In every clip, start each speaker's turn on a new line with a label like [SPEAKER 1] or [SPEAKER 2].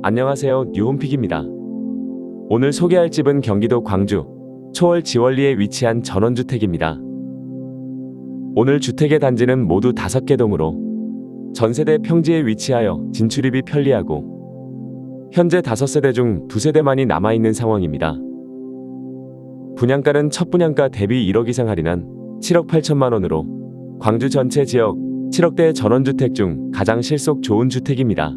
[SPEAKER 1] 안녕하세요. 뉴홈픽입니다. 오늘 소개할 집은 경기도 광주 초월 지월리에 위치한 전원주택입니다. 오늘 주택의 단지는 모두 5개 동으로 전세대 평지에 위치하여 진출입이 편리하고 현재 5세대 중 2세대만이 남아있는 상황입니다. 분양가는 첫 분양가 대비 1억 이상 할인한 7억 8천만 원으로 광주 전체 지역 7억대 전원주택 중 가장 실속 좋은 주택입니다.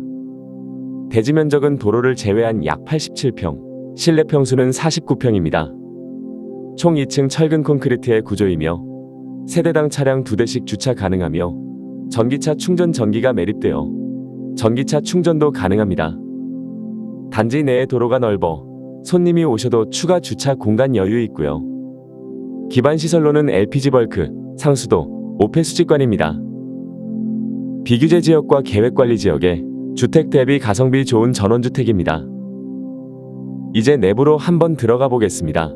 [SPEAKER 1] 대지 면적은 도로를 제외한 약 87평, 실내 평수는 49평입니다. 총 2층 철근 콘크리트의 구조이며 세대당 차량 2대씩 주차 가능하며 전기차 충전 전기가 매립되어 전기차 충전도 가능합니다. 단지 내에 도로가 넓어 손님이 오셔도 추가 주차 공간 여유 있고요. 기반 시설로는 LPG 벌크, 상수도, 오페 수직관입니다. 비규제 지역과 계획관리 지역에 주택 대비 가성비 좋은 전원주택입니다. 이제 내부로 한번 들어가 보겠습니다.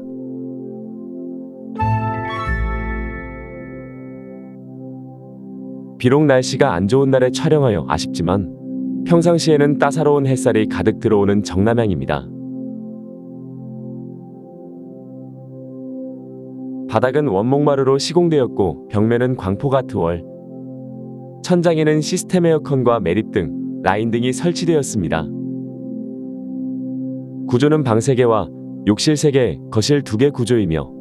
[SPEAKER 1] 비록 날씨가 안 좋은 날에 촬영하여 아쉽지만 평상시에는 따사로운 햇살이 가득 들어오는 정남향입니다. 바닥은 원목마루로 시공되었고 벽면은 광포가 트월, 천장에는 시스템 에어컨과 매립 등 라인 등이 설치되었습니다. 구조는 방 3개와 욕실 3개, 거실 2개 구조이며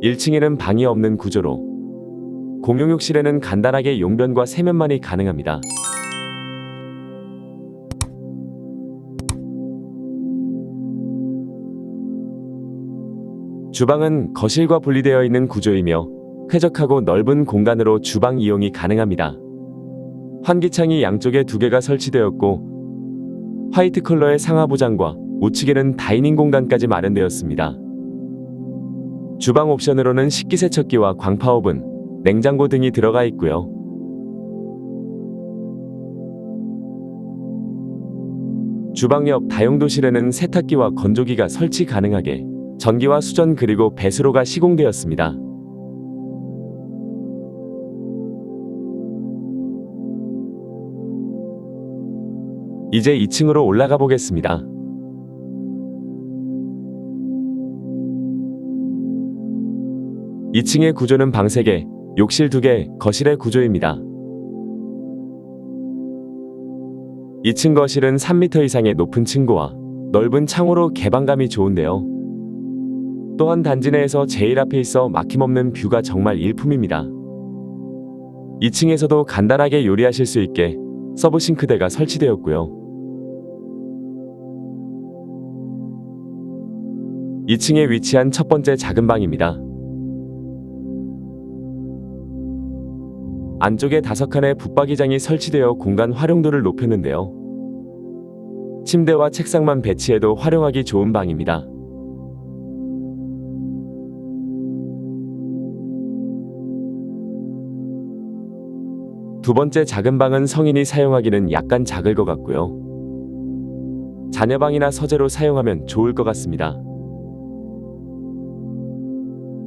[SPEAKER 1] 1층에는 방이 없는 구조로 공용 욕실에는 간단하게 용변과 세면만이 가능합니다. 주방은 거실과 분리되어 있는 구조이며 쾌적하고 넓은 공간으로 주방 이용이 가능합니다. 환기창이 양쪽에 두 개가 설치되었고 화이트 컬러의 상하 보장과 우측에는 다이닝 공간까지 마련되었습니다. 주방 옵션으로는 식기세척기와 광파오븐, 냉장고 등이 들어가 있고요. 주방 옆 다용도실에는 세탁기와 건조기가 설치 가능하게 전기와 수전 그리고 배수로가 시공되었습니다. 이제 2층으로 올라가 보겠습니다. 2층의 구조는 방 3개, 욕실 2개, 거실의 구조입니다. 2층 거실은 3m 이상의 높은 층고와 넓은 창호로 개방감이 좋은데요. 또한 단지 내에서 제일 앞에 있어 막힘없는 뷰가 정말 일품입니다. 2층에서도 간단하게 요리하실 수 있게 서브 싱크대가 설치되었고요. 2층에 위치한 첫 번째 작은 방입니다. 안쪽에 다섯 칸의 붙박이장이 설치되어 공간 활용도를 높였는데요. 침대와 책상만 배치해도 활용하기 좋은 방입니다. 두 번째 작은 방은 성인이 사용하기는 약간 작을 것 같고요. 자녀방이나 서재로 사용하면 좋을 것 같습니다.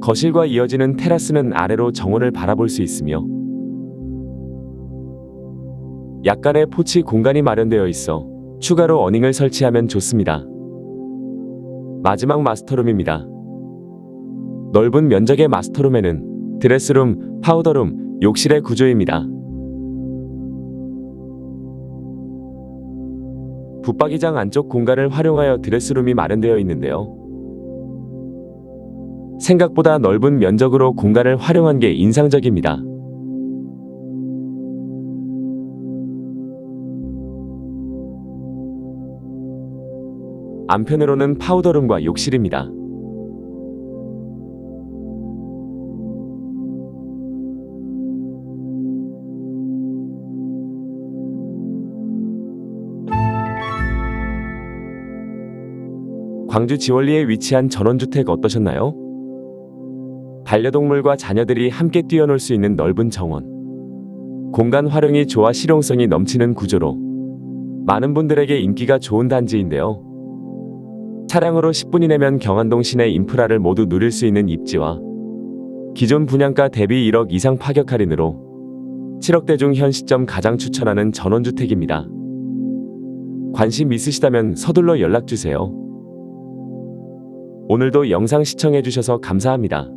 [SPEAKER 1] 거실과 이어지는 테라스는 아래로 정원을 바라볼 수 있으며 약간의 포치 공간이 마련되어 있어 추가로 어닝을 설치하면 좋습니다. 마지막 마스터룸입니다. 넓은 면적의 마스터룸에는 드레스룸, 파우더룸, 욕실의 구조입니다. 붙박이장 안쪽 공간을 활용하여 드레스룸이 마련되어 있는데요. 생각보다 넓은 면적으로 공간을 활용한 게 인상적입니다. 안편으로는 파우더룸과 욕실입니다. 광주 지월리에 위치한 전원주택 어떠셨나요? 반려동물과 자녀들이 함께 뛰어놀 수 있는 넓은 정원. 공간 활용이 좋아 실용성이 넘치는 구조로 많은 분들에게 인기가 좋은 단지인데요. 차량으로 10분 이 내면 경안동 시내 인프라를 모두 누릴 수 있는 입지와 기존 분양가 대비 1억 이상 파격 할인으로 7억대 중 현 시점 가장 추천하는 전원주택입니다. 관심 있으시다면 서둘러 연락 주세요. 오늘도 영상 시청해 주셔서 감사합니다.